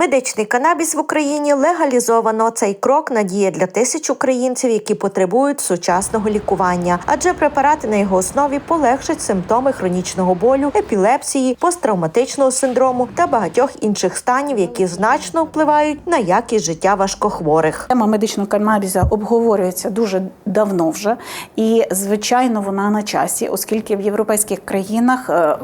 Медичний канабіс в Україні легалізовано. Цей крок надія для тисяч українців, які потребують сучасного лікування, адже препарати на його основі полегшать симптоми хронічного болю, епілепсії, посттравматичного синдрому та багатьох інших станів, які значно впливають на якість життя важкохворих. Тема медичного канабіса обговорюється дуже давно вже, і звичайно вона на часі, оскільки в європейських країнах е,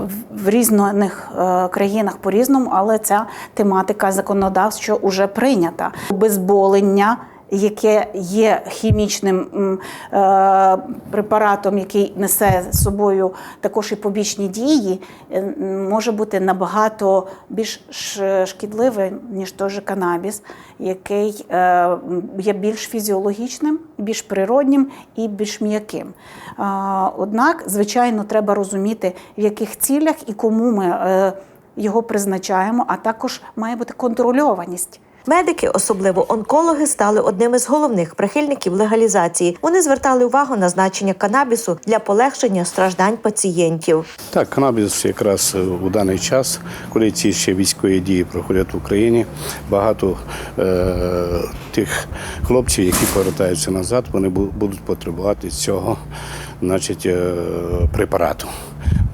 в- різних е, країнах по-різному, але ця тематика законодавчо вже прийнята. Обезболення. Яке є хімічним е, препаратом, який несе з собою також і побічні дії, е, може бути набагато більш шкідливим, ніж той же канабіс, який е, є більш фізіологічним, більш природнім і більш м'яким. А, Однак, звичайно, треба розуміти, в яких цілях і кому ми е, його призначаємо, а також має бути контрольованість. Медики, особливо онкологи, стали одним із головних прихильників легалізації. Вони звертали увагу на значення канабісу для полегшення страждань пацієнтів. Так, канабіс якраз е, у даний час, коли ці ще військові дії проходять в Україні, багато е, тих хлопців, які повертаються назад, вони будуть потребувати цього значить, е, препарату.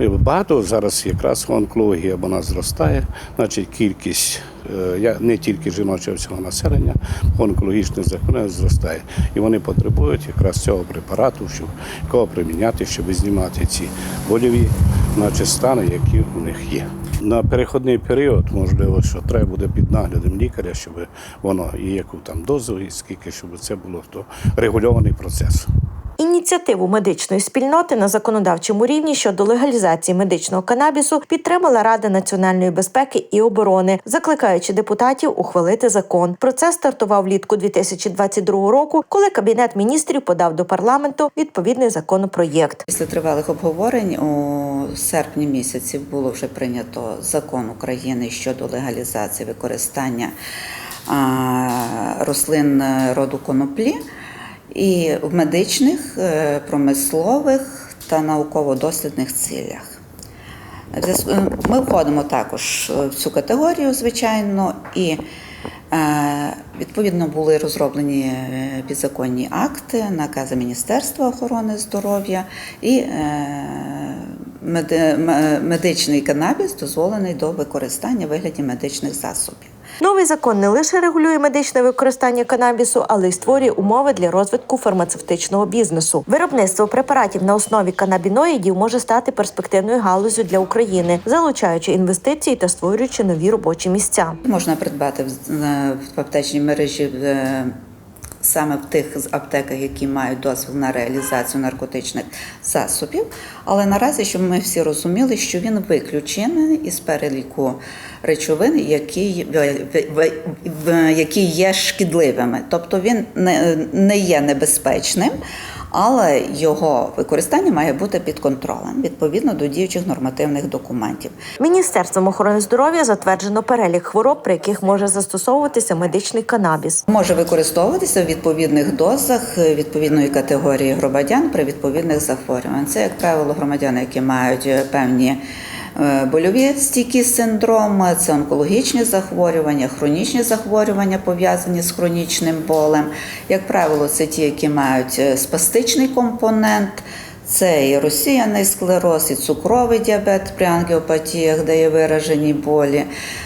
Багато зараз якраз онкологія вона зростає, значить кількість е, не тільки жіночого всього населення, онкологічних захворювань зростає. І вони потребують якраз цього препарату, щоб кого приміняти, щоб знімати ці больові значить, стани, які у них є. На переходний період, можливо, що треба буде під наглядом лікаря, щоб воно і яку там дозу, і скільки, щоб це було то регульований процес. Ініціативу медичної спільноти на законодавчому рівні щодо легалізації медичного канабісу підтримала Рада національної безпеки і оборони, закликаючи депутатів ухвалити закон. Процес стартував влітку 2022 року, коли кабінет міністрів подав до парламенту відповідний законопроєкт. Після тривалих обговорень у серпні місяці було вже прийнято закон України щодо легалізації використання рослин роду коноплі і в медичних, е, промислових та науково-дослідних цілях. Е, Ми входимо також в цю категорію, звичайно, і е, відповідно були розроблені підзаконні акти, накази Міністерства охорони здоров'я і медичний канабіс дозволений до використання в вигляді медичних засобів. Новий закон не лише регулює медичне використання канабісу, але й створює умови для розвитку фармацевтичного бізнесу. Виробництво препаратів на основі канабіноїдів може стати перспективною галузю для України, залучаючи інвестиції та створюючи нові робочі місця. Можна придбати в, е, аптечній мережі е, саме в тих аптеках, які мають дозвіл на реалізацію наркотичних засобів. Але наразі, щоб ми всі розуміли, що він виключений із переліку речовин, які, які є шкідливими. Тобто він не є небезпечним. Але його використання має бути під контролем відповідно до діючих нормативних документів. Міністерством охорони здоров'я затверджено перелік хвороб, при яких може застосовуватися медичний канабіс. Може використовуватися в відповідних дозах е, відповідної категорії громадян при відповідних захворюваннях. Це, як правило, громадяни, які мають е, певні больові стійкі синдроми, це онкологічні захворювання, хронічні захворювання пов'язані з хронічним болем. Як правило, це ті, які мають е, спастичний компонент. Це і розсіяний склероз, і цукровий діабет при ангіопатіях, де є виражені болі,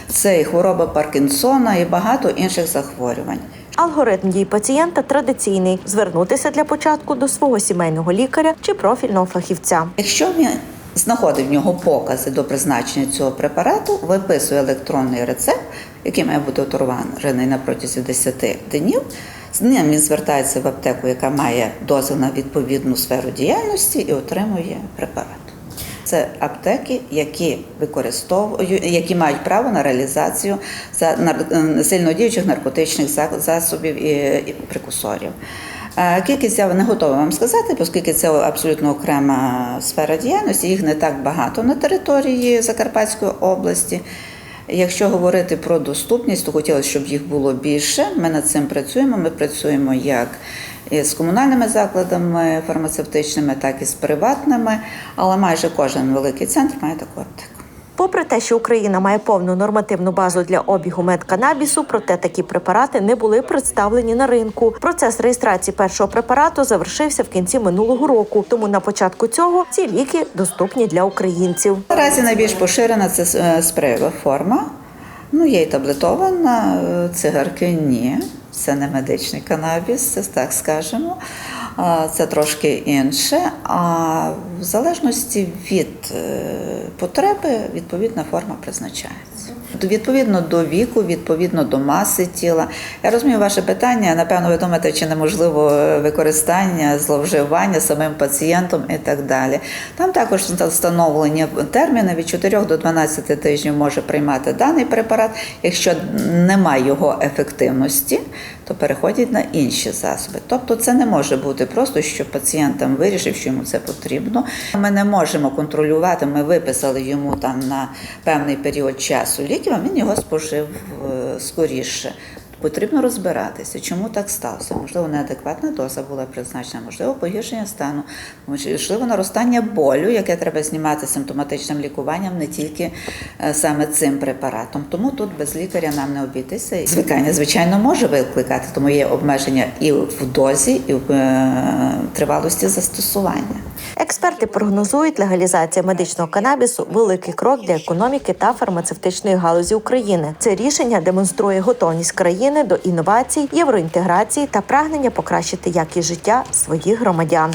це і хвороба Паркінсона, і багато інших захворювань. Алгоритм дій пацієнта традиційний звернутися для початку до свого сімейного лікаря чи профільного фахівця. Якщо він знаходить в нього покази до призначення цього препарату, виписує електронний рецепт, який має бути оторваний на протязі 10 днів. З ним він звертається в аптеку, яка має дозвіл на відповідну сферу діяльності, і отримує препарат. Це аптеки, які використовують, які мають право на реалізацію сильнодіючих наркотичних засобів і. Е, Кількість я не готова вам сказати, оскільки це абсолютно окрема сфера діяльності. Їх не так багато на території Закарпатської області. Якщо говорити про доступність, то хотілося, щоб їх було більше. Ми над цим працюємо. Ми працюємо як з комунальними закладами фармацевтичними, так і з приватними, але майже кожен великий центр має таку аптеку. Попри те, що Україна має повну нормативну базу для обігу медканабісу, проте такі препарати не були представлені на ринку. Процес реєстрації першого препарату завершився в кінці минулого року. Тому на початку цього ці ліки доступні для українців. Наразі найбільш поширена це е, спреєва форма. Ну, є і таблетована, е, цигарки ні. Це не медичний канабіс, це так скажемо. Це трошки інше. А в залежності від е, потреби, відповідна форма призначається. Відповідно до віку, відповідно до маси тіла. Я розумію ваше питання. Напевно, ви думаєте, чи неможливо використання, зловживання самим пацієнтом і так далі. Там також встановлені терміни від 4 до 12 тижнів може приймати даний препарат. Якщо немає його ефективності, то переходять на інші засоби. Тобто це не може бути просто, що пацієнт вирішив, що йому це потрібно. Ми не можемо контролювати. Ми виписали йому там на певний період часу ліків, а він його спожив е, скоріше. Потрібно розбиратися, чому так сталося. Можливо, неадекватна доза була призначена, можливо, погіршення стану, можливо, наростання болю, яке треба знімати симптоматичним лікуванням, не тільки е, саме цим препаратом. Тому тут без лікаря нам не обійтися. Звикання, звичайно, може викликати, тому є обмеження і в дозі, і в е, тривалості застосування. Експерти прогнозують, легалізація медичного канабісу великий крок для економіки та фармацевтичної галузі України. Це рішення демонструє готовність країни до інновацій, євроінтеграції та прагнення покращити якість життя своїх громадян.